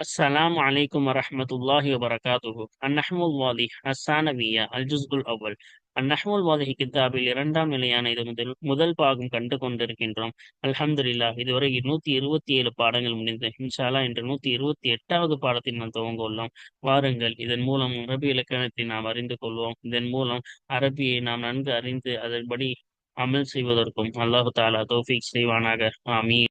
السلام عليكم ورحمة الله وبركاته النحو الواضح الثانوية الجزء الأول النحو الواضح கித்தாபில் இரண்டாம் நிலையான இது முதல் முதல் பாகம் கண்டு கொண்டிருக்கின்றோம் அல்ஹம்துலில்லா இதுவரை நூத்தி இருபத்தி ஏழு பாடங்கள் முடிந்து இன்ஷாலா இன்று நூத்தி இருபத்தி எட்டாவது பாடத்தில் நாம் துவங்க உள்ளோம் வாருங்கள் இதன் மூலம் அரபி இலக்கணத்தை நாம் அறிந்து கொள்வோம் இதன் மூலம் அரபியை நாம் நன்கு அறிந்து அதன்படி அமல் செய்வதற்கும் அல்லாஹு தாலா தௌஃபீக் செய்வானாக ஆமீன்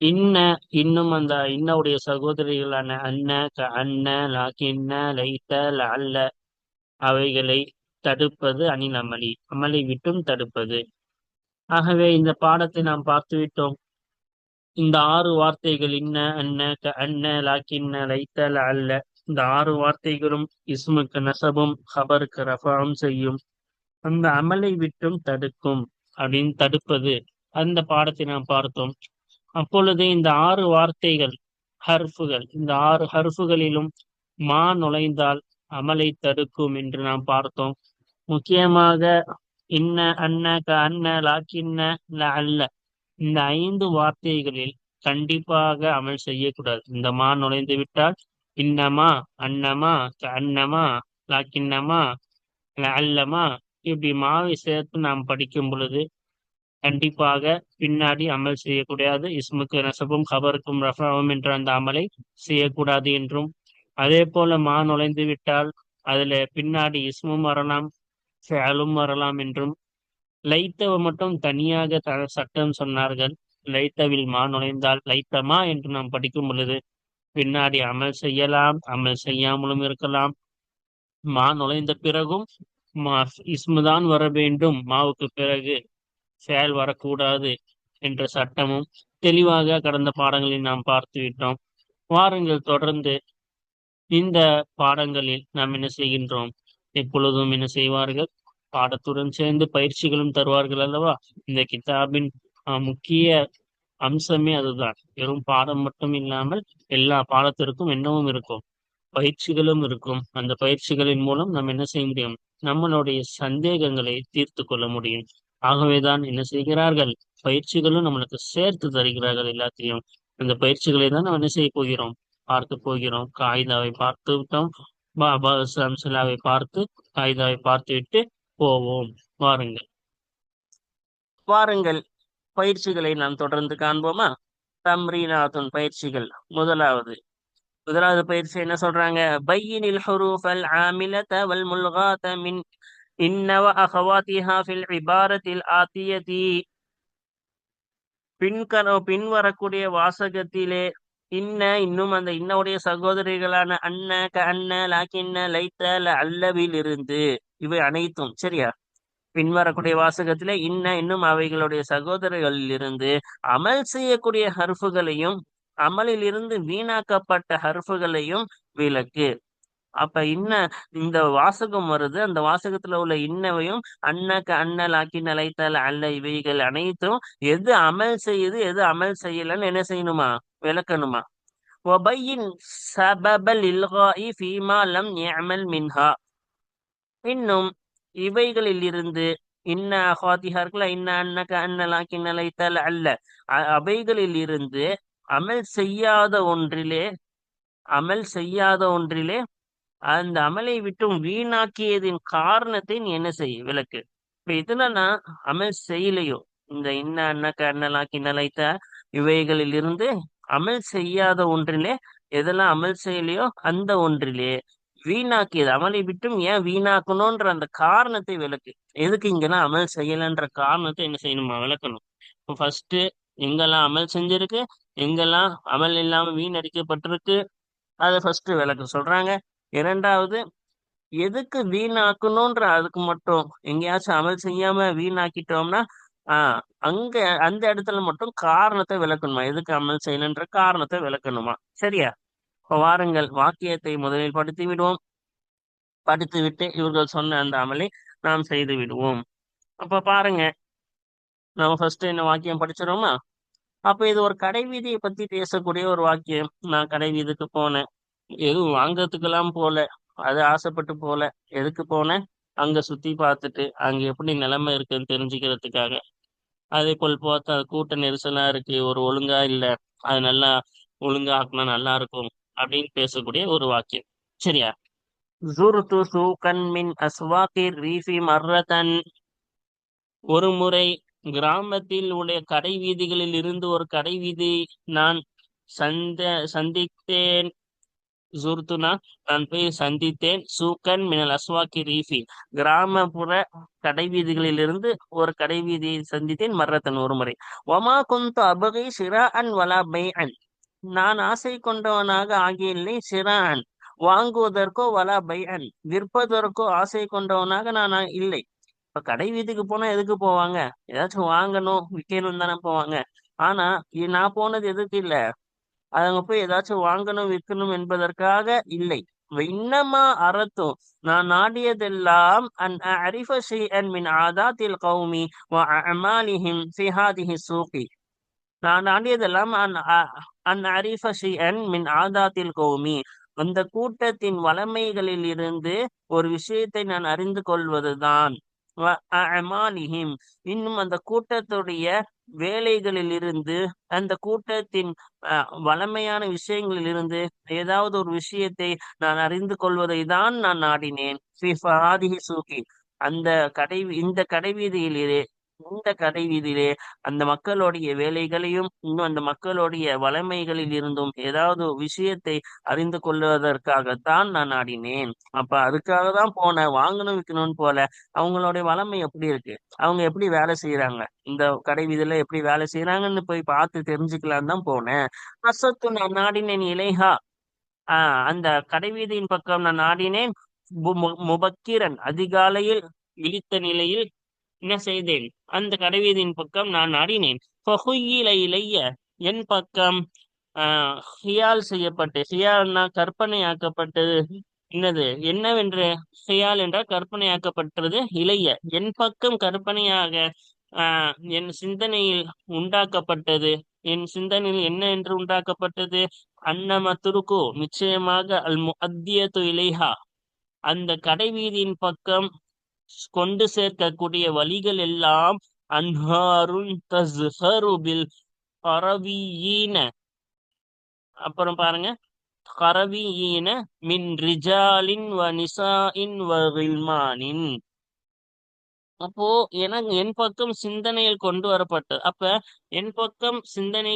இன்ன இன்னும் அந்த இன்னவுடைய சகோதரிகளான அன்ன க அன்ன லாக்கின்ன லைத்த லல்ல அவைகளை தடுப்பது அணில் அமளி. அமளி விட்டும் தடுப்பது. ஆகவே இந்த பாடத்தை நாம் பார்த்து விட்டோம். இந்த ஆறு வார்த்தைகள் இன்ன அன்ன க அன்ன லாக்கின்ன லைத்த அல்ல இந்த ஆறு வார்த்தைகளும் இஸ்முக்கு நசபும் ஹபருக்கு ரஃபாவும் செய்யும். அந்த அமலை விட்டும் தடுக்கும் அப்படின்னு தடுப்பது. அந்த பாடத்தை நாம் பார்த்தோம். அப்பொழுது இந்த ஆறு வார்த்தைகள் ஹர்ஃபுகள் இந்த ஆறு ஹர்ஃபுகளிலும் மா நுழைந்தால் அமலை தடுக்கும் என்று நாம் பார்த்தோம். முக்கியமாக இன்ன அன்ன க அன்ன லாக்கின்ன ல அல்ல. இந்த ஐந்து வார்த்தைகளில் கண்டிப்பாக அமல் செய்யக்கூடாது. இந்த மா நுழைந்து விட்டால் இன்னமா அன்னமா க அன்னமா லாக்கின்னமா அல்லமா இப்படி மாவை சேர்த்து நாம் படிக்கும் பொழுது கண்டிப்பாக பின்னாடி அமல் செய்யக்கூடாது. இஸ்முக்கு நசபும் ஹபருக்கும் ரஃபாவும் என்ற அந்த அமலை செய்யக்கூடாது என்றும். அதே போல மா நுழைந்து விட்டால் அதுல பின்னாடி இஸ்மும் வரலாம் செயலும் வரலாம் என்றும். லைத்தவ மட்டும் தனியாக த சட்டம் சொன்னார்கள். லைத்தவில் மா நுழைந்தால் லைத்தமா என்று நாம் படிக்கும் பொழுது பின்னாடி அமல் செய்யலாம் அமல் செய்யாமலும் இருக்கலாம். மா நுழைந்த பிறகும் மா இஸ்முதான் வர வேண்டும். மாவுக்கு பிறகு செயல் வரக்கூடாது என்ற சட்டமும் தெளிவாக கடந்த பாடங்களில் நாம் பார்த்து விட்டோம். வாருங்கள் தொடர்ந்து இந்த பாடங்களில் நாம் என்ன செய்கின்றோம்? எப்பொழுதும் என்ன செய்வார்கள்? பாடத்துடன் சேர்ந்து பயிற்சிகளும் தருவார்கள் அல்லவா? இந்த கிதாபின் முக்கிய அம்சமே அதுதான். வெறும் பாடம் மட்டும் இல்லாமல் எல்லா பாடத்திற்கும் என்னவும் இருக்கும். பயிற்சிகளும் இருக்கும். அந்த பயிற்சிகளின் மூலம் நாம் என்ன செய்ய முடியும்? நம்மளுடைய சந்தேகங்களை தீர்த்து கொள்ள முடியும். ஆகவேதான் என்ன செய்கிறார்கள்? பயிற்சிகளும் நம்மளுக்கு சேர்த்து தருகிறார்கள் எல்லாத்தையும். அந்த பயிற்சிகளை தான் நம்ம என்ன செய்ய போகிறோம்? பார்த்து போகிறோம். காகிதாவை பார்த்து விட்டோம். பாபா சம்சலாவை பார்த்து காகிதாவை பார்த்து விட்டு போவோம். வாருங்கள். வாருங்கள். பயிற்சிகளை நாம் தொடர்ந்து காண்போமா? தம்ரீனாத்துன் பயிற்சிகள். முதலாவது. முதலாவது பயிற்சி என்ன சொல்றாங்க? பையினில் ஹுரூஃபல் ஆமிலத வல் முல்காத மின் இன்ன வஅகவாத்திஹா ஃபில் இபாரத்தில் ஆத்தியதி பின்கர பின்வரக்கூடிய வாசகத்திலே இன்ன இன்னும் அந்த இன்னவுடைய சகோதரிகளான அண்ண க அண்ண லாக்கின்ன லைத்த அல்லவில் இருந்து இவை அனைத்தும் சரியா? பின்வரக்கூடிய வாசகத்திலே இன்ன இன்னும் அவைகளுடைய சகோதரர்களில் இருந்து அமல் செய்யக்கூடிய ஹர்ஃபுகளையும் அமலில் இருந்து வீணாக்கப்பட்ட ஹர்ஃபுகளையும் விளக்கு. அப்ப இன்ன இந்த வாசகம் வருது. அந்த வாசகத்துல உள்ள இன்னவையும் அன்னக்கு அண்ணல் ஆக்கி நிலைத்தல் அல்ல இவைகள் அனைத்தும் எது அமல் செய்யுது எது அமல் செய்யலன்னு என்ன செய்யணுமா? விளக்கணுமா? ஒபையின் சபபல் இல்காஇ ஃபீமா லம் யஅமல் மின்ஹா. இன்னும் இவைகளில் இருந்து இன்ன அஹாத்திஹார்கள இன்ன அன்னக அன்னலாக்கி நிலைத்தல் அல்ல. அவைகளில் இருந்து அமல் செய்யாத ஒன்றிலே அமல் செய்யாத ஒன்றிலே அந்த அமலை விட்டும் வீணாக்கியதின் காரணத்தை நீ என்ன செய்ய விளக்கு. இப்ப இதுலன்னா அமல் செய்யலையோ? இந்த இன்ன அண்ணக்க அண்ணலாக்கி கிண்ணலைத்த இவைகளில் இருந்து அமல் செய்யாத ஒன்றிலே எதெல்லாம் அமல் செய்யலையோ அந்த ஒன்றிலே வீணாக்கியது. அமலை விட்டும் ஏன் வீணாக்கணும்ன்ற அந்த காரணத்தை விளக்கு. எதுக்கு இங்கெல்லாம் அமல் செய்யலன்ற காரணத்தை என்ன செய்யணுமா? விளக்கணும். இப்போ ஃபர்ஸ்ட் எங்கெல்லாம் அமல் செஞ்சிருக்கு? எங்கெல்லாம் அமல் இல்லாம வீணடிக்கப்பட்டிருக்கு? அதை ஃபர்ஸ்ட் விளக்க. சொல்றாங்க. இரண்டாவது எதுக்கு வீணாக்கணும்ன்ற அதுக்கு மட்டும். எங்கேயாச்சும் அமல் செய்யாம வீணாக்கிட்டோம்னா ஆஹ் அங்க அந்த இடத்துல மட்டும் காரணத்தை விளக்கணுமா? எதுக்கு அமல் செய்யணுன்ற காரணத்தை விளக்கணுமா? சரியா? இப்போ வாருங்கள் வாக்கியத்தை முதலில் படித்து விடுவோம். படித்து விட்டு இவர்கள் சொன்ன அந்த அமலை நாம் செய்து விடுவோம். அப்ப பாருங்க நம்ம ஃபர்ஸ்ட் என்ன வாக்கியம் படிச்சிடோமா அப்ப இது ஒரு கடைவீதியை பத்தி பேசக்கூடிய ஒரு வாக்கியம். நான் கடைவீதிக்கு போனேன். எதுவும் வாங்கறதுக்கெல்லாம் போல. அது ஆசைப்பட்டு போல. எதுக்கு போனேன்? அங்க சுத்தி பார்த்துட்டு அங்க எப்படி நிலைமை இருக்குன்னு தெரிஞ்சுக்கிறதுக்காக. அதே போல் பார்த்தா கூட்ட நெரிசலா இருக்கு. ஒரு ஒழுங்கா இல்ல. அது நல்லா ஒழுங்கா ஆக்கினா நல்லா இருக்கும் அப்படின்னு பேசக்கூடிய ஒரு வாக்கியம். சரியா? ஜுர்து சூகன் மின் அஸ்வாகி ரீஃபி மர்ரதன். ஒரு முறை கிராமத்தில் உடைய கடை வீதிகளில் இருந்து ஒரு கடை வீதி நான் சந்த சந்தித்தேன். ஜுர்துனா நான் போய் சந்தித்தேன். சூக்கன் மினல் அஸ்வாக்கி ரீஃபி. கிராமப்புற கடைவீதிகளிலிருந்து இருந்து ஒரு கடை வீதியை சந்தித்தேன் மர்ரத்தன் ஒரு முறை. ஒமா குந்து அபகை சிரா அன் வலா பை அன் நான் ஆசை கொண்டவனாக ஆகியில்லை சிரா அன் வாங்குவதற்கோ வலா பை அன் விற்பதற்கோ ஆசை கொண்டவனாக நான் இல்லை. இப்ப கடை வீதிக்கு போனா எதுக்கு போவாங்க? ஏதாச்சும் வாங்கணும் விற்கணும் தானே போவாங்க. ஆனா நான் போனது எதுக்கு இல்லை? அவங்க போய் ஏதாச்சும் வாங்கணும் விற்கணும் என்பதற்காக இல்லை. இன்னமா அறத்தும் நான் நாடியதெல்லாம் அன் அரிஃப ஷைஅன் மின் ஆதாத்தில் கௌமி வ அமாலிஹிம் ஃபி சூகி. நான் நாடியதெல்லாம் அன் அன் அரிஃப மின் ஆதாத்தில் கௌமி. அந்த கூட்டத்தின் வளமைகளில் இருந்து ஒரு விஷயத்தை நான் அறிந்து கொள்வதுதான். இன்னும் அந்த கூட்டத்துடைய வேலைகளில் இருந்து அந்த கூட்டத்தின் அஹ், வளமையான விஷயங்களில் இருந்து ஏதாவது ஒரு விஷயத்தை நான் அறிந்து கொள்வதை தான் நான் நாடினேன். ஃபி சூகி. அந்த கடை இந்த கடைவீதியிலே இந்த கடைவீதியிலே அந்த மக்களுடைய வேலைகளையும் இன்னும் அந்த மக்களுடைய வளமைகளில் இருந்தும் ஏதாவது விஷயத்தை அறிந்து கொள்வதற்காகத்தான் நான் நாடினேன் அப்ப அதுக்காக தான் போனேன் வாங்கணும் விற்கணும்னு போல அவங்களுடைய வளமை எப்படி இருக்கு? அவங்க எப்படி வேலை செய்யறாங்க இந்த கடை வீதியில எப்படி வேலை செய்யறாங்கன்னு போய் பார்த்து தெரிஞ்சுக்கலாம் தான் போனேன். அசத்து நான் நாடினேன் இலைஹா. ஆஹ் அந்த கடைவீதியின் பக்கம் நான் நாடினேன் மு- மு- முபக்கிரன் அதிகாலையில் விழித்த நிலையில் என்ன செய்தேன்? அந்த கடைவீதியின் பக்கம் நான் நாடினேன். இலைய என் பக்கம் ஆஹ் ஹியால் செய்யப்பட்டு ஹியால்னா கற்பனையாக்கப்பட்டது. என்னது? என்னவென்று? ஹியால் என்றால் கற்பனையாக்கப்பட்டது. இளைய என் பக்கம் கற்பனையாக ஆஹ் என் சிந்தனையில் உண்டாக்கப்பட்டது. என் சிந்தனையில் என்ன என்று உண்டாக்கப்பட்டது? அன்னம துருக்கு நிச்சயமாக அல் முஅத்தியத்து இலைஹா. அந்த கடைவீதியின் பக்கம் கொண்டு சேர்க்கக்கூடிய வழிகள் எல்லாம் அன்ஹாருன் தஸ்ஹரு கரவியீன. அப்புறம் பாருங்க. கரவியீன மின் ரிஜாலின் வ நிசாஇன் வ கில்மானின். அப்போ எனக்கு என் பக்கம் சிந்தனையில் கொண்டு வரப்பட்டது அப்ப என் பக்கம் சிந்தனை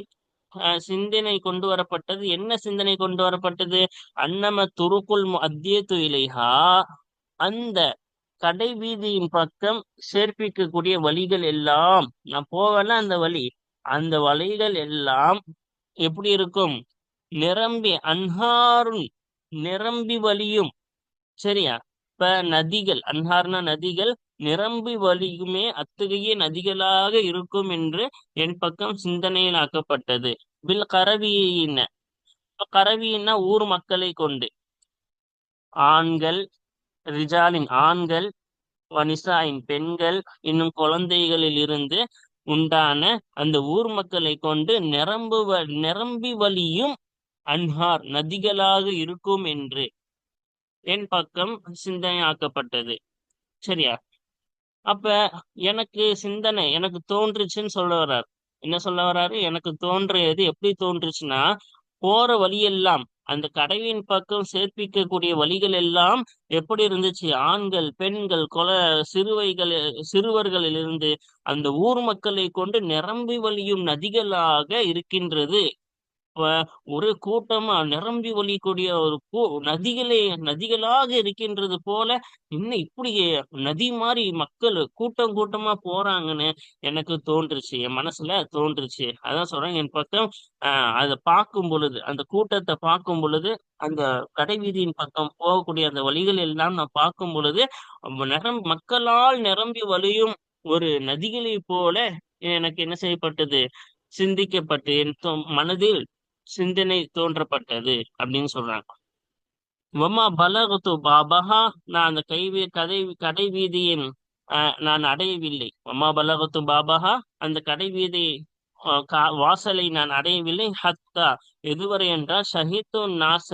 அஹ், சிந்தனை கொண்டு வரப்பட்டது. என்ன சிந்தனை கொண்டு வரப்பட்டது? அன்னம துருக்குள் அத்திய துயிலைஹா அந்த கடை வீதியின் பக்கம் சேர்ப்பிக்கக்கூடிய வழிகள் எல்லாம். நான் போகல அந்த வழி. அந்த வழிகள் எல்லாம் எப்படி இருக்கும்? நிரம்பி அன்ஹாரும் நிரம்பி வழியும். சரியா? இப்ப நதிகள் அன்ஹார்னா நதிகள் நிரம்பி வழியுமே அத்தகைய நதிகளாக இருக்கும் என்று என் பக்கம் சிந்தனையில் ஆக்கப்பட்டது. bil கரவியின. கரவியின்னா ஊர் மக்களை கொண்டு. ஆண்கள் ரிஜாலின் ஆண்கள் வனிசாயின் பெண்கள் இன்னும் குழந்தைகளில் இருந்து உண்டான அந்த ஊர் மக்களை கொண்டு நிரம்பு வ- நிரம்பி வழியும் அன்ஹார் நதிகளாக இருக்கும் என்று என் பக்கம் சிந்தனையாக்கப்பட்டது. சரியா? அப்ப எனக்கு சிந்தனை எனக்கு தோன்றுச்சுன்னு சொல்ல வர்றார். என்ன சொல்ல வர்றாரு? எனக்கு தோன்றியது எப்படி தோன்றுச்சுன்னா போற வழியெல்லாம் அந்த கடைவின் பக்கம் சேர்ப்பிக்கக்கூடிய வழிகள் எல்லாம் எப்படி இருந்துச்சு? ஆண்கள் பெண்கள் கொல சிறுவைகள் சிறுவர்களிலிருந்து அந்த ஊர் மக்களை கொண்டு நிரம்பி வழியும் நதிகளாக இருக்கின்றது. ஒரு கூட்டமா நிரம்பி வழியக்கூடிய ஒரு கூ நதிகளே நதிகளாக இருக்கின்றது போல இன்னும் இப்படி நதி மாதிரி மக்கள் கூட்டம் கூட்டமா போறாங்கன்னு எனக்கு தோன்றுச்சு. என் மனசுல தோன்றுச்சு. அதான் சொல்றேன். என் பக்கம் ஆஹ் அதை பார்க்கும் பொழுது அந்த கூட்டத்தை பார்க்கும் பொழுது அந்த கடைவீதியின் பக்கம் போகக்கூடிய அந்த வழிகள் எல்லாம் நான் பார்க்கும் பொழுது நிரம் மக்களால் நிரம்பி வழியும் ஒரு நதிகளை போல எனக்கு என்ன செய்யப்பட்டது? சிந்திக்கப்பட்டு என் மனதில் சிந்தனை தோன்றப்பட்டது அப்படின்னு சொல்றாங்க. வம்மா பலகத்து பாபஹா நான் அந்த கைவி கதை கடை வீதியின் அஹ், நான் அடையவில்லை. வமா பலகத்து பாபஹா அந்த கடை வீதி வாசலை நான் அடையவில்லை. ஹத்தா எதுவரை என்றால் ஷஹித்து நாச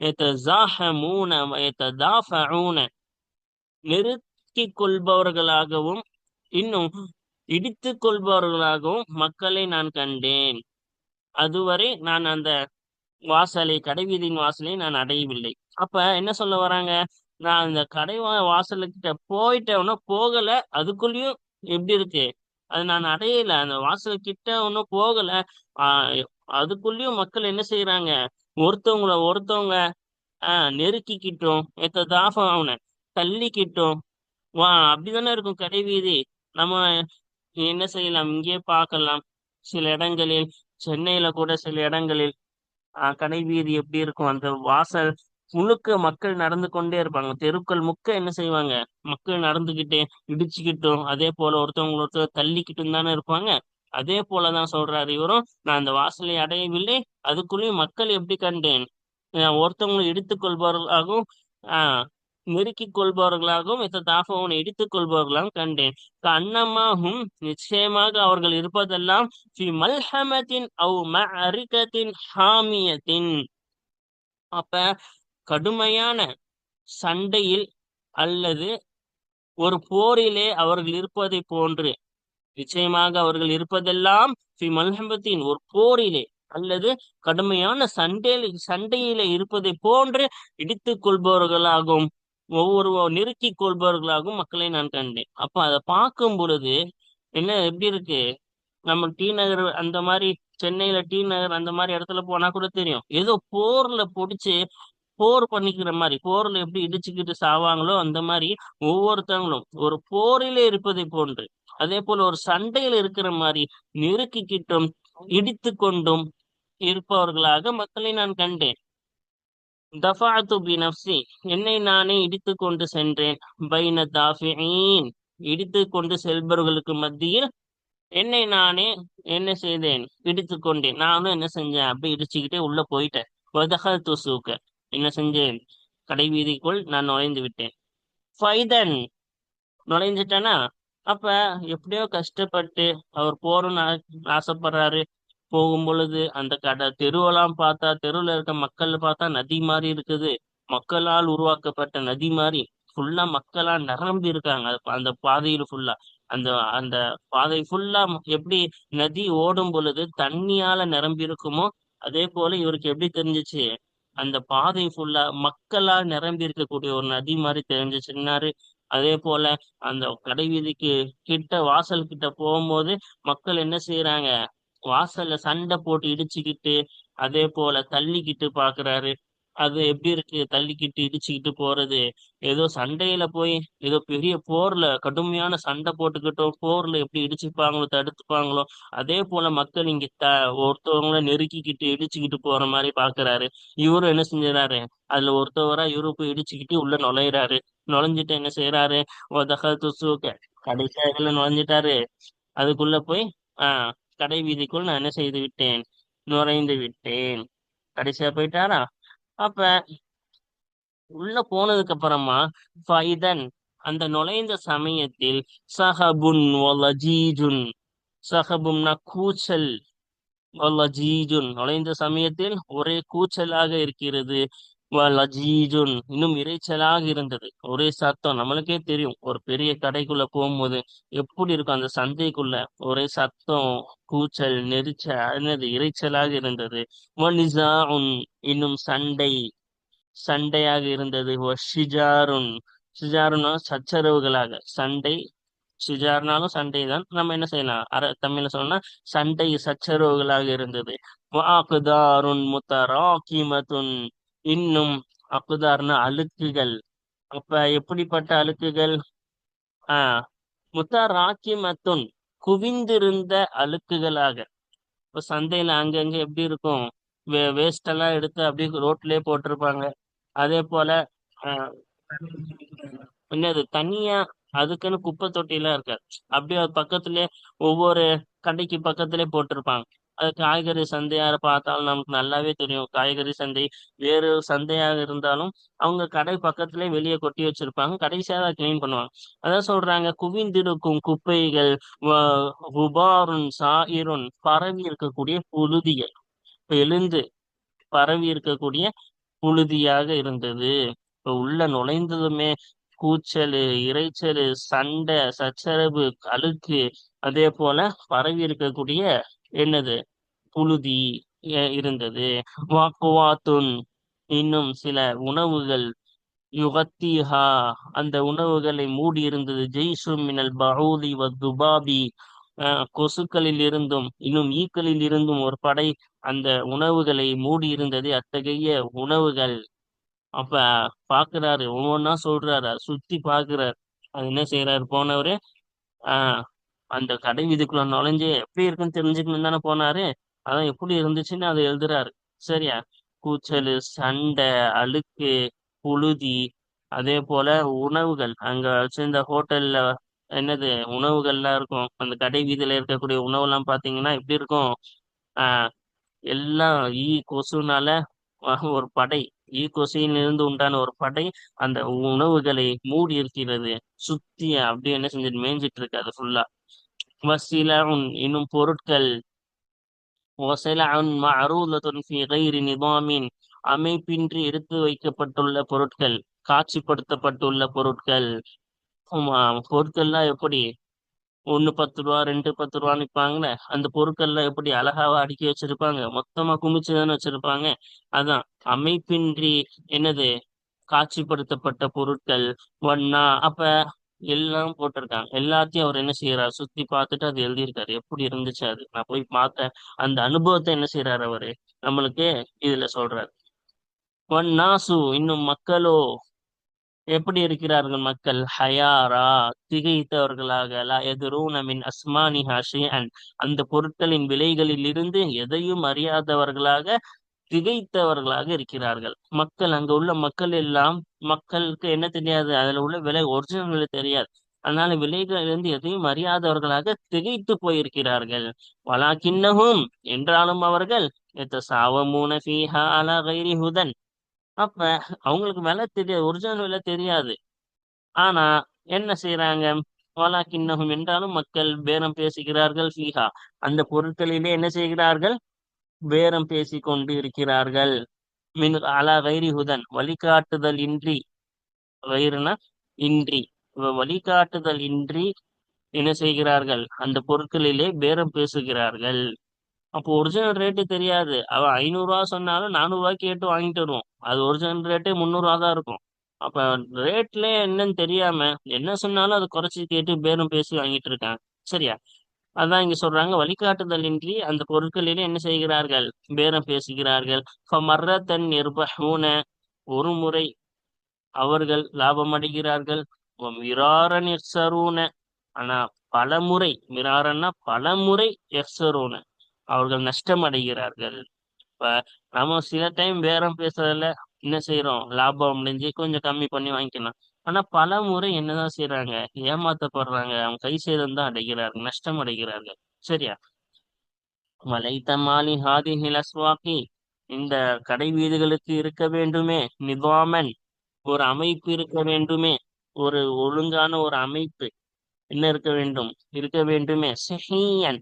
எத்தஸாஹமூன எத்ததாஃபஊன. கொள்பவர்களாகவும் இன்னும் இடித்துக் கொள்பவர்களாகவும் மக்களை நான் கண்டேன். அதுவரை நான் அந்த வாசலை கடைவீதியின் வாசலை நான் அடையவில்லை. அப்ப என்ன சொல்ல வராங்க? நான் அந்த கடை வாசலுக்கிட்ட போயிட்டேன்னா போகல. அதுக்குள்ளேயும் எப்படி இருக்கு? அது நான் அடையல. அந்த வாசல் கிட்ட ஒன்னும் போகல. ஆஹ் அதுக்குள்ளேயும் மக்கள் என்ன செய்யறாங்க ஒருத்தவங்கள ஒருத்தவங்க ஆஹ் நெருக்கிக்கிட்டோம் எத்ததாஃபம் அவனை தள்ளிக்கிட்டோம். வா அப்படிதானே இருக்கும் கடைவீதி நம்ம என்ன செய்யலாம்? இங்கேயே பார்க்கலாம். சில இடங்களில் சென்னையில கூட சில இடங்களில் ஆஹ் கடை வீதி எப்படி இருக்கும் அந்த வாசல் முழுக்க மக்கள் நடந்து கொண்டே இருப்பாங்க. தெருக்கள் முக்க என்ன செய்வாங்க? மக்கள் நடந்துகிட்டே இடிச்சுக்கிட்டும் அதே போல ஒருத்தவங்க ஒருத்தர் தள்ளிக்கிட்டும் தானே இருப்பாங்க. அதே போலதான் சொல்றாரு இவரும். நான் அந்த வாசலை அடையவில்லை அதுக்குள்ளேயும் மக்கள் எப்படி கண்டேன்? ஒருத்தவங்களை இடித்துக் கொள்பவர்களாகவும் ஆஹ் நெருக்கிக் கொள்பவர்களாகவும் இத்த இடித்துக் கொள்பவர்களாகவும் கண்டேன். கண்ணமாகும் நிச்சயமாக அவர்கள் இருப்பதெல்லாம் ஃபி மல்ஹமத்தின் அவ் மரிகத்தின் ஹாமியத்தின். அப்ப கடுமையான சண்டையில் அல்லது ஒரு போரிலே அவர்கள் இருப்பதை போன்று நிச்சயமாக அவர்கள் இருப்பதெல்லாம் ஃபி மல்ஹமத்தின் ஒரு போரிலே அல்லது கடுமையான சண்டையில் சண்டையிலே இருப்பதை போன்று இடித்துக் கொள்பவர்களாகவும் ஒவ்வொரு நெருக்கிக் கொள்பவர்களாகவும் மக்களை நான் கண்டேன். அப்ப அதை பார்க்கும் பொழுது என்ன எப்படி இருக்கு? நம்ம டி நகர் அந்த மாதிரி சென்னையில டி நகர் அந்த மாதிரி இடத்துல போனா கூட தெரியும். ஏதோ போர்ல பிடிச்சி போர் பண்ணிக்கிற மாதிரி போர்ல எப்படி இடிச்சுக்கிட்டு சாவாங்களோ அந்த மாதிரி ஒவ்வொருத்தவங்களும் ஒரு போரிலே இருப்பதை போன்று அதே போல ஒரு சண்டையில இருக்கிற மாதிரி நெருக்கிக்கிட்டும் இடித்து கொண்டும் இருப்பவர்களாக மக்களை நான் கண்டேன். தஃபாத்து பி நஃப்சி என்னை நானே இடித்து கொண்டு சென்றேன். பைன தாஃபிஈன் இடித்து கொண்டு செல்பவர்களுக்கு மத்தியில் என்னை நானே என்ன செய்தேன்? இடித்து கொண்டேன். நானும் என்ன செஞ்சேன்? அப்படி இடிச்சுக்கிட்டே உள்ள போயிட்டேன். வதகல் என்ன செஞ்சேன்? கடை வீதிக்குள் நான் நுழைந்து விட்டேன். ஃபைதன். நுழைஞ்சிட்டேனா அப்ப எப்படியோ கஷ்டப்பட்டு அவர் போறோம்னு ஆ- ஆசைப்படுறாரு. போகும் பொழுது அந்த கடை தெருவெல்லாம் பார்த்தா தெருவுல இருக்க மக்கள் பார்த்தா நதி மாதிரி இருக்குது. மக்களால் உருவாக்கப்பட்ட நதி மாதிரி ஃபுல்லா மக்களா நிரம்பி இருக்காங்க. அந்த பாதையில ஃபுல்லா அந்த அந்த பாதை ஃபுல்லா எப்படி நதி ஓடும் பொழுது தண்ணியால நிரம்பி இருக்குமோ அதே போல இவருக்கு எப்படி தெரிஞ்சுச்சு? அந்த பாதை ஃபுல்லா மக்களா நிரம்பி இருக்கக்கூடிய ஒரு நதி மாதிரி தெரிஞ்சிச்சுன்னாரு அதே போல அந்த கடை வீதிக்கு கிட்ட வாசல் கிட்ட போகும்போது மக்கள் என்ன செய்யறாங்க வாசல்ல சண்டை போட்டு இடிச்சுக்கிட்டு அதே போல தள்ளிக்கிட்டு பாக்குறாரு. அது எப்படி இருக்கு? தள்ளிக்கிட்டு இடிச்சுக்கிட்டு போறது. ஏதோ சண்டையில போய் ஏதோ பெரிய போர்ல கடுமையான சண்டை போட்டுக்கிட்டோம் போர்ல எப்படி இடிச்சுப்பாங்களோ தடுத்துப்பாங்களோ அதே போல மக்கள் இங்க த ஒருத்தவங்கள நெருக்கிக்கிட்டு இடிச்சுக்கிட்டு போற மாதிரி பாக்குறாரு. இவரும் என்ன செஞ்சாரு அதுல ஒருத்தவரா இவரு போய் இடிச்சுக்கிட்டு உள்ள நுழையிறாரு. நுழைஞ்சிட்டு என்ன செய்யறாரு ஒதகல் கடைசியா நுழைஞ்சிட்டாரு. அதுக்குள்ள போய் ஆஹ் கடை வீதிக்குள் நான் என்ன செய்து விட்டேன்? நுழைந்து விட்டேன். கடைசியா போயிட்டாரா அப்ப உள்ள போனதுக்கு அப்புறமா ஃபைதன் அந்த நுழைந்த சமயத்தில் சஹபுன் வலஜீஜுன் சஹபும்னா கூச்சல். வலஜீஜுன் நுழைந்த சமயத்தில் ஒரே கூச்சலாக இருக்கிறது. லஜீஜுன் இன்னும் இரைச்சலாக இருந்தது. ஒரே சத்தம். நம்மளுக்கே தெரியும். ஒரு பெரிய கடைக்குள்ள போகும்போது எப்படி இருக்கும் அந்த சந்தைக்குள்ள? ஒரே சத்தம் கூச்சல் நெரிச்சல் என்னது இரைச்சலாக இருந்தது. வனிசாஉன் இன்னும் சண்டை சண்டையாக இருந்தது. ஷிஜாருன் ஷிஜாருன்னா சச்சரவுகளாக. சண்டை ஷிஜார்னாலும் சண்டை தான் நம்ம என்ன செய்யலாம்? அர தமிழ்ல சொன்னா சண்டை சச்சரவுகளாக இருந்தது. வாக்குதாருன் முத்தராக்கிமத்துன் இன்னும் அக்குதார்னா அழுக்குகள். அப்ப எப்படிப்பட்ட அழுக்குகள்? ஆஹ் முத்தராக்கிமத்துன் குவிந்திருந்த அழுக்குகளாக. இப்ப சந்தையில அங்கங்க எப்படி இருக்கும்? வே வேஸ்ட் எல்லாம் எடுத்து அப்படியே ரோட்லயே போட்டிருப்பாங்க. அதே போல என்னது? தனியா அதுக்குன்னு குப்பை தொட்டி எல்லாம் இருக்காது. அப்படியே அது பக்கத்துலயே ஒவ்வொரு கடைக்கு பக்கத்துலயே போட்டிருப்பாங்க. அது காய்கறி சந்தையார பார்த்தாலும் நமக்கு நல்லாவே தெரியும். காய்கறி சந்தை வேறு சந்தையாக இருந்தாலும் அவங்க கடை பக்கத்திலே வெளியே கொட்டி வச்சிருப்பாங்க. கடைசியாக அதை கிளீன் பண்ணுவாங்க. அதான் சொல்றாங்க குவிந்திருக்கும் குப்பைகள் உபாருன் சாயிருன் பரவி இருக்கக்கூடிய புழுதிகள். எழுந்து பரவி இருக்கக்கூடிய புழுதியாக இருந்தது. இப்ப உள்ள நுழைந்ததுமே கூச்சல் இறைச்சல் சண்டை சச்சரவு அழுக்கு அதே போல பரவி இருக்கக்கூடிய என்னது? புழுதி இருந்தது. வாக்குவாத்துன் இன்னும் சில உணவுகள் யுகத்திஹா. அந்த உணவுகளை மூடி இருந்தது. ஜெய்சு மினல் பஹூதி வத்துபாபி கொசுக்களில் இருந்தும் இன்னும் ஈக்களில் இருந்தும் ஒரு படை அந்த உணவுகளை மூடி இருந்தது அத்தகைய உணவுகள். அப்ப பாக்குறாரு. ஒவ்வொன்னா சொல்றாரு. சுத்தி பாக்குறாரு. அது என்ன செய்யறாரு போனவரு ஆஹ் அந்த கடை வீதிக்குள்ள நுழைஞ்சு எப்படி இருக்குன்னு தெரிஞ்சுக்கணும் தானே போனாரு. அதான் எப்படி இருந்துச்சுன்னு அதை எழுதுறாரு. சரியா? கூச்சல் சண்டை அழுக்கு புழுதி அதே போல உணவுகள். அங்க வச்சிருந்த ஹோட்டல்ல என்னது உணவுகள்லாம் இருக்கும். அந்த கடை வீதியில இருக்கக்கூடிய உணவுலாம் பாத்தீங்கன்னா எப்படி இருக்கும்? ஆஹ் எல்லாம் ஈ கொசுனால ஒரு படை. ஈ கொசுவிலிருந்து உண்டான ஒரு படை அந்த உணவுகளை மூடி இருக்கிறது சுத்தி அப்படியே என்ன செஞ்சு மேய்ஞ்சிட்டு இருக்கு அது ஃபுல்லா வசிலஉன் இன்னும் பொருட்கள் வசிலஉன் மஅரூலத்துன் ஃபி கைரி நிதாமின் அமைப்பின்றி எடுத்து வைக்கப்பட்டுள்ள பொருட்கள். காட்சிப்படுத்தப்பட்டுள்ள பொருட்கள். பொருட்கள்லாம் எப்படி? ஒன்னு பத்து ரூபா ரெண்டு பத்து ரூபான்னு விற்பாங்கல்ல அந்த பொருட்கள்லாம் எப்படி அழகாவா அடுக்கி வச்சிருப்பாங்க? மொத்தமா குமிச்சு தானே வச்சிருப்பாங்க? அதான் அமைப்பின்றி என்னது? காட்சிப்படுத்தப்பட்ட பொருட்கள். ஒன்னா அப்ப எல்லாம் போட்டிருக்காங்க. எல்லாத்தையும் அவர் என்ன செய்யறாரு சுத்தி பார்த்துட்டு அது எழுதியிருக்காரு. எப்படி இருந்துச்சு அது? நான் போய் பார்த்தேன். அந்த அனுபவத்தை என்ன செய்யறாரு அவரு? நம்மளுக்கு இதுல சொல்றாரு. ஒன்னாசு இன்னும் மக்களோ எப்படி இருக்கிறார்கள் மக்கள்? ஹயாரா திகைத்தவர்களாக லா எதிரூன மின் அஸ்மானிஹா ஷைஅன் அந்த பொருட்களின் விலைகளில் இருந்து எதையும் அறியாதவர்களாக திகைத்தவர்களாக இருக்கிறார்கள். மக்கள் அங்க உள்ள மக்கள் எல்லாம் மக்களுக்கு என்ன தெரியாது? அதுல உள்ள விலை ஒரிஜினல் தெரியாது. அதனால விலைகளிலிருந்து எதையும் அறியாதவர்களாக திகைத்து போயிருக்கிறார்கள். வலாக்கின்னஹும் என்றாலும் அவர்கள் எத்தசாவமூன ஃபீஹா அலா கைரி ஹுதன். அப்ப அவங்களுக்கு விலை தெரியாது ஒரிஜினல் விலை தெரியாது. ஆனா என்ன செய்யறாங்க வலாக்கின்னஹும் என்றாலும் மக்கள் பேரம் பேசுகிறார்கள் ஃபீஹா. அந்த பொருட்களிலே என்ன செய்கிறார்கள்? பேரம் பேசிக் கொண்டு இருக்கிறார்கள் மின் அலா கைரி ஹுதன் வழிகாட்டுதல் இன்றி வயிறுனா இன்றி வழிகாட்டுதல் இன்றி என்ன செய்கிறார்கள்? அந்த பொருட்களிலே பேரம் பேசுகிறார்கள். அப்போ ஒரிஜினல் ரேட்டு தெரியாது. அவன் ஐநூறு ரூபா சொன்னாலும் நானூறுரூவாய்க்கு கேட்டு வாங்கிட்டு வருவோம். அது ஒரிஜினல் ரேட்டே முந்நூறு ரூபா தான் இருக்கும். அப்ப ரேட்ல என்னன்னு தெரியாம என்ன சொன்னாலும் அதை குறைச்சி கேட்டு பேரம் பேசி வாங்கிட்டு இருக்காங்க. சரியா? அதான் இங்க சொல்றாங்க வழிகாட்டுதலின்றி அந்த பொருட்களிலே என்ன செய்கிறார்கள்? பேரம் பேசுகிறார்கள். ஃபமர்ரத்தன் நிர்பஹூன ஒரு முறை அவர்கள் லாபம் அடைகிறார்கள் மிராரன் எக்ஸரூன ஆனா பல முறை மிராரன்னா பல முறை எக்ஸரூன அவர்கள் நஷ்டம் அடைகிறார்கள் இப்ப நம்ம சில டைம் பேரம் பேசுறதுல என்ன செய்யறோம் லாபம் அடைஞ்சு கொஞ்சம் கம்மி பண்ணி வாங்கிக்கலாம். ஆனா பல முறை என்னதான் செய்யறாங்க ஏமாத்தப்படுறாங்க அவங்க கை சேதம் தான் அடைகிறார்கள் நஷ்டம் அடைகிறார்கள். சரியா? வலைத்த மாலி ஹாதி அஸ்வாகி இந்த கடை வீடுகளுக்கு இருக்க வேண்டுமே நிபாமன் ஒரு அமைப்பு இருக்க வேண்டுமே ஒரு ஒழுங்கான ஒரு அமைப்பு என்ன இருக்க வேண்டும்? இருக்க வேண்டுமே சஹீயன்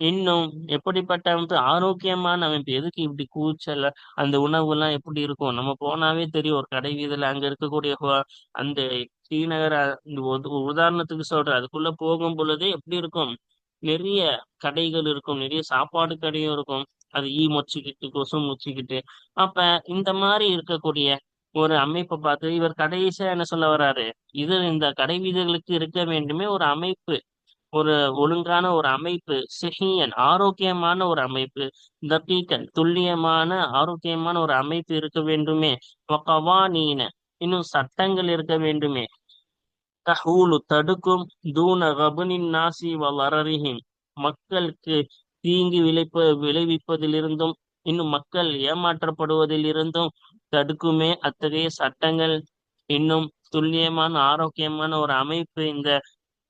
இன்னும் எப்படிப்பட்ட அமைப்பு ஆரோக்கியமான அமைப்பு? எதுக்கு இப்படி கூச்சல் அந்த உணவு எல்லாம் எப்படி இருக்கும்? நம்ம போனாவே தெரியும் ஒரு கடை வீதியில அங்க இருக்கக்கூடிய ஹோ- அந்த ஸ்ரீநகர் அ- இந்த உத- உதாரணத்துக்கு சொல்றேன். அதுக்குள்ள போகும் பொழுதே எப்படி இருக்கும்? நிறைய கடைகள் இருக்கும் நிறைய சாப்பாடு கடையும் இருக்கும். அது ஈ மொச்சிக்கிட்டு கொசு மொச்சிக்கிட்டு அப்ப இந்த மாதிரி இருக்கக்கூடிய ஒரு அமைப்பை பார்த்து இவர் கடைசியா என்ன சொல்ல வர்றாரு? இது இந்த கடை வீதிகளுக்கு இருக்க வேண்டுமே ஒரு அமைப்பு. ஒரு ஒழுங்கான ஒரு அமைப்பு சிஹியன் ஆரோக்கியமான ஒரு அமைப்பு தபீக்கன் துல்லியமான ஆரோக்கியமான ஒரு அமைப்பு இருக்க வேண்டுமே. வகவானீன இன்னும் சட்டங்கள் இருக்க வேண்டுமே. தஹூலு தடுக்கும் தூண கபனின் நாசி வளரறிகின் மக்களுக்கு தீங்கு விளைப்ப விளைவிப்பதிலிருந்தும் இன்னும் மக்கள் ஏமாற்றப்படுவதிலிருந்தும் தடுக்குமே அத்தகைய சட்டங்கள். இன்னும் துல்லியமான ஆரோக்கியமான ஒரு அமைப்பு இந்த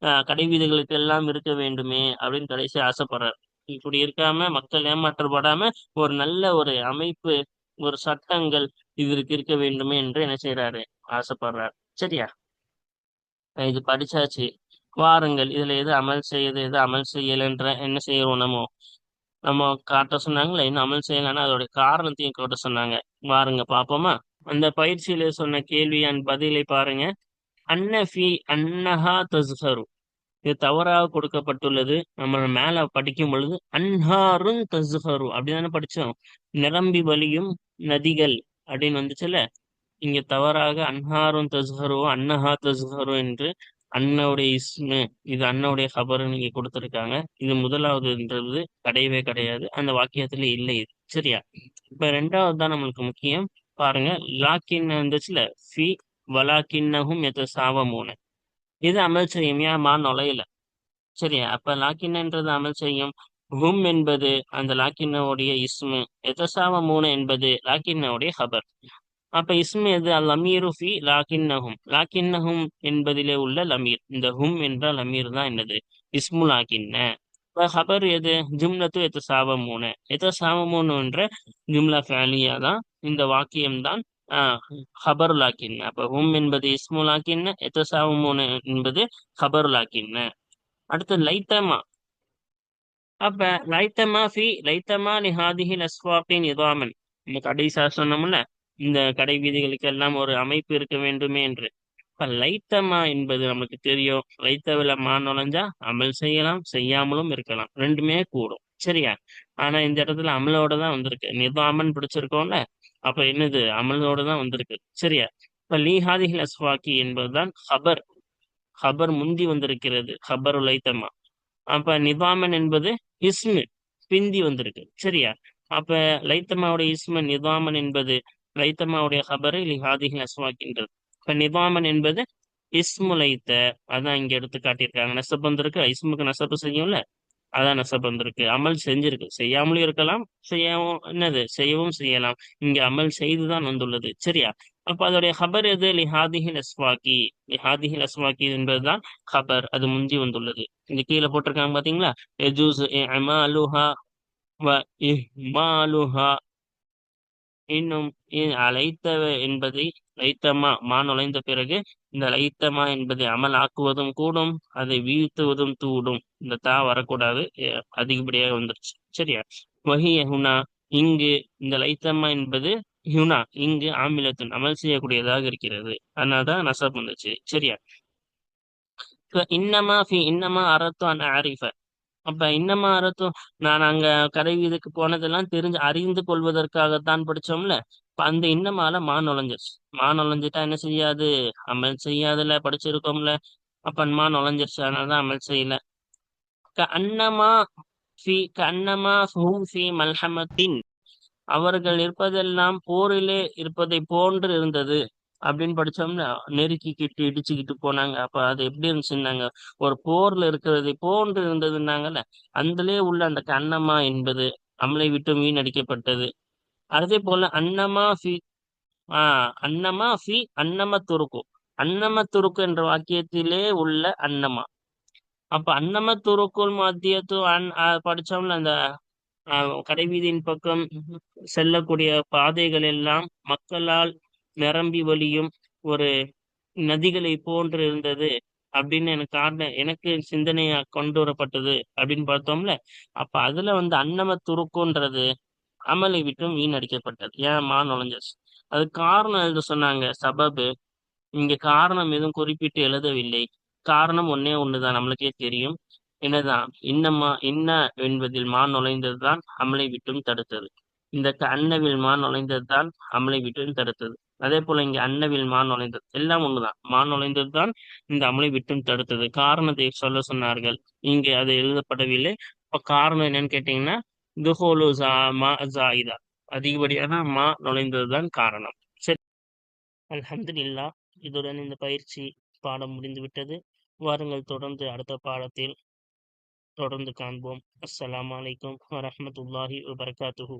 கடைவீதிகளுக்கு கடை வீதிகளுக்கு எல்லாம் இருக்க வேண்டுமே அப்படின்னு கடைசி ஆசைப்படுறார். இப்படி இருக்காம மக்கள் ஏமாற்றப்படாம ஒரு நல்ல ஒரு அமைப்பு ஒரு சட்டங்கள் இதற்கு இருக்க வேண்டுமே என்று என்ன செய்யறாரு ஆசைப்படுறாரு. சரியா? இது படிச்சாச்சு. வாருங்கள் இதுல எது அமல் செய்யுது எது அமல் செய்யலைன்ற என்ன செய்யறோம் நம்ம? நம்ம காட்ட சொன்னாங்களே இன்னும் அமல் செய்யலைன்னா அதோடைய காரணத்தையும் காட்ட சொன்னாங்க. வாருங்க பாப்போமா அந்த பயிற்சியில சொன்ன கேள்வியான் பதிலை பாருங்க. அன்னஃபி அன்னஹா தஸ்ஹரு. இது தவறாக கொடுக்கப்பட்டுள்ளது. நம்ம மேல படிக்கும் பொழுது அன்ஹாருன் தஸ்ஹரு. அப்படிதானே படிச்சோம். நிரம்பி வழியும் நதிகள் அப்படின்னு வந்துச்சுல்ல? இங்க தவறாக அன்ஹாரும் தஸ்ஹரு அன்னஹா தஸ்ஹரு என்று அன்னவுடைய இஸ்மு இது அன்னவுடைய ஹபர் நீங்க கொடுத்துருக்காங்க. இது முதலாவதுன்றது கிடையவே கிடையாது. அந்த வாக்கியத்துல இல்லை இது. சரியா? இப்ப ரெண்டாவது தான் நம்மளுக்கு முக்கியம். பாருங்க லாக்கின் வந்துச்சுல ஃபி வலாக்கின்னகும் எத்த சாவமூனு இது அமல் செய்யும். ஏன் மா நுழையில. சரியா? அப்ப லாக்கின்னன்றது அமல் செய்யும். ஹும் என்பது அந்த லாக்கின்னவுடைய இஸ்மு. எதசாவ மூணு என்பது லாக்கின்னவுடைய ஹபர். அப்ப இஸ்மு எது? அல் அமீரு ஃபி லாக்கின்னஹும். லாக்கின்னஹும் என்பதிலே உள்ள லமீர். இந்த ஹும் என்ற லமீர் தான் என்னது? இஸ்மு லாக்கின்ன. ஹபர் எது? ஜும்லத்து எத்த மூணு எத்த மூணு என்ற ஜும்லா ஃபேலியா தான் இந்த வாக்கியம் தான் ஹபர் லாக்கின் அப்ப ஹும் என்பது இஸ்மு லாக்கின் எத்த என்பது ஹபர் லாக்கின் அடுத்து லைத்தமா. அப்ப லைத்தமா ஃபி லைத்தமா லிஹாதிஹில் அஸ்வாக்கின் இதாமன். இந்த கடைசா சொன்னோம்ல இந்த கடை வீதிகளுக்கு எல்லாம் ஒரு அமைப்பு இருக்க வேண்டுமே என்று. இப்ப லைத்தமா என்பது நமக்கு தெரியும். லைத்தவில மா நுழைஞ்சா அமல் செய்யலாம் செய்யாமலும் இருக்கலாம். ரெண்டுமே கூடும். சரியா? ஆனா இந்த இடத்துல அமலோட தான் வந்திருக்கு. நிதாமன் பிடிச்சிருக்கோம்ல அப்ப என்னது? அமலோட தான் வந்திருக்கு. சரியா? இப்ப லீஹாதிஹில் அஸ்வாக்கி என்பதுதான் ஹபர். ஹபர் முந்தி வந்திருக்கிறது. ஹபர் உலைத்தமா அப்ப நிதாமன் என்பது இஸ்மு. பிந்தி வந்திருக்கு. சரியா? அப்ப லைத்தமாவுடைய இஸ்ம நிதாமன் என்பது லைத்தமாவுடைய ஹபரை லிஹாதிகள் அஸ்வாக்கின்றது இப்ப நிதாமன் என்பது இஸ்முலைத்த அதான் இங்க எடுத்து காட்டியிருக்காங்க. நெசப் வந்திருக்கு. இஸ்முக்கு நெசப்பு செய்யும்ல? அதான் நெசப் வந்திருக்கு. அமல் செஞ்சிருக்கு. செய்யாமலும் இருக்கலாம் செய்யவும் என்னது செய்யவும் செய்யலாம். இங்க அமல் செய்துதான் வந்துள்ளது. சரியா? அப்ப அதோடைய ஹபர் எது? லிஹாதிஹில் அஸ்வாக்கி லிஹாதிஹில் அஸ்வாக்கி என்பதுதான் ஹபர் அது முந்தி வந்துள்ளது. இந்த கீழே போட்டிருக்காங்க பாத்தீங்களா? எஜூஸ் அமாலுஹா வ இஹ்மாலுஹா இன்னும் அழைத்தவ என்பதை லைத்தமா மா நுழைந்த பிறகு இந்த லைத்தமா என்பதை அமல் ஆக்குவதும் கூடும் அதை வீழ்த்துவதும் தூடும். இந்த தா வரக்கூடாது அதிகப்படியாக வந்துருச்சு. சரியா? வஹிய ஹுனா இங்கு இந்த லைத்தமா என்பது ஹுனா இங்கு ஆமிலத்தின் அமல் செய்யக்கூடியதாக இருக்கிறது. அதனாலதான் நசப் வந்துச்சு. சரியா? இன்னமா ஃபி இன்னமா அரத்தும் அன் ஆரிஃப அப்ப இன்னமா அரத்தும் நான் அங்க கரை வீதுக்கு போனதெல்லாம் தெரிஞ்சு அறிந்து கொள்வதற்காகத்தான் படிச்சோம்ல? அந்த இன்னமால மா நுழைஞ்சிருச்சு. மா நுழைஞ்சிட்டா என்ன செய்யாது? அமல் செய்யாதுல படிச்சிருக்கோம்ல. அப்ப மா நுழைஞ்சிருச்சு. அதனாலதான் அமல் செய்யல. க அன்னமா ஃபி க அன்னமா ஃபி மல்ஹமத்தின். அவர்கள் இருப்பதெல்லாம் போரிலே இருப்பதை போன்று இருந்தது. அப்படின்னு படிச்சோம்னா நெருக்கிக்கிட்டு இடிச்சுக்கிட்டு போனாங்க. அப்ப அது எப்படி இருந்துச்சுன்னாங்க ஒரு போர்ல இருக்கிறதை போன்று இருந்ததுன்னாங்கல்ல அந்தலே உள்ள அந்த கண்ணம்மா என்பது அமலை விட்டு வீணடிக்கப்பட்டது. அதே போல அன்னமா ஃபி ஆஹ் அன்னமா ஃபி அன்னம துருக்கு அன்னம துருக்கு என்ற வாக்கியத்திலே உள்ள அன்னமா. அப்ப அன்னம துருக்குள் மத்தியத்து அன் படிச்சோம்ல அந்த கடைவீதியின் பக்கம் செல்லக்கூடிய பாதைகள் எல்லாம் மக்களால் நிரம்பி வழியும் ஒரு நதிகளை போன்று இருந்தது அப்படின்னு எனக்கு காரணம் எனக்கு சிந்தனையா கொண்டு வரப்பட்டது அப்படின்னு பார்த்தோம்ல. அப்ப அதுல வந்து அன்னம துருக்குன்றது அமலை விட்டும் வீணடிக்கப்பட்டது ஏன்? மா நுழைஞ்சிச்சு. அது காரணம் எழுத சொன்னாங்க. சபபு இங்க காரணம் எதுவும் குறிப்பிட்டு எழுதவில்லை. காரணம் ஒன்னே ஒண்ணுதான் நம்மளுக்கே தெரியும். என்னதான்? இன்னமா இன்ன என்பதில் மா நுழைந்ததுதான் அமலை விட்டும் தடுத்தது. இந்த அன்னவில் மா நுழைந்ததுதான் அமலை விட்டும் தடுத்தது. அதே போல இங்க அன்னவில் மா நுழைந்தது. எல்லாம் ஒண்ணுதான். மா நுழைந்தது தான் இந்த அமலை விட்டும் தடுத்தது. காரணத்தை சொல்ல சொன்னார்கள். இங்கே அது எழுதப்படவில்லை. இப்ப காரணம் என்னன்னு கேட்டீங்கன்னா துஹோலு மா ஜாயிதா அதிகப்படியான மா நுழைந்ததுதான் காரணம். சரி. அல்ஹம்துல்லா இதுடன் இந்த பயிற்சி பாடம் முடிந்து விட்டது. வாருங்கள் தொடர்ந்து அடுத்த பாடத்தில் தொடர்ந்து காண்போம். அஸ்ஸலாம் வலைக்கம் வரமத்துல்லாஹி வபர்காத்துஹூ.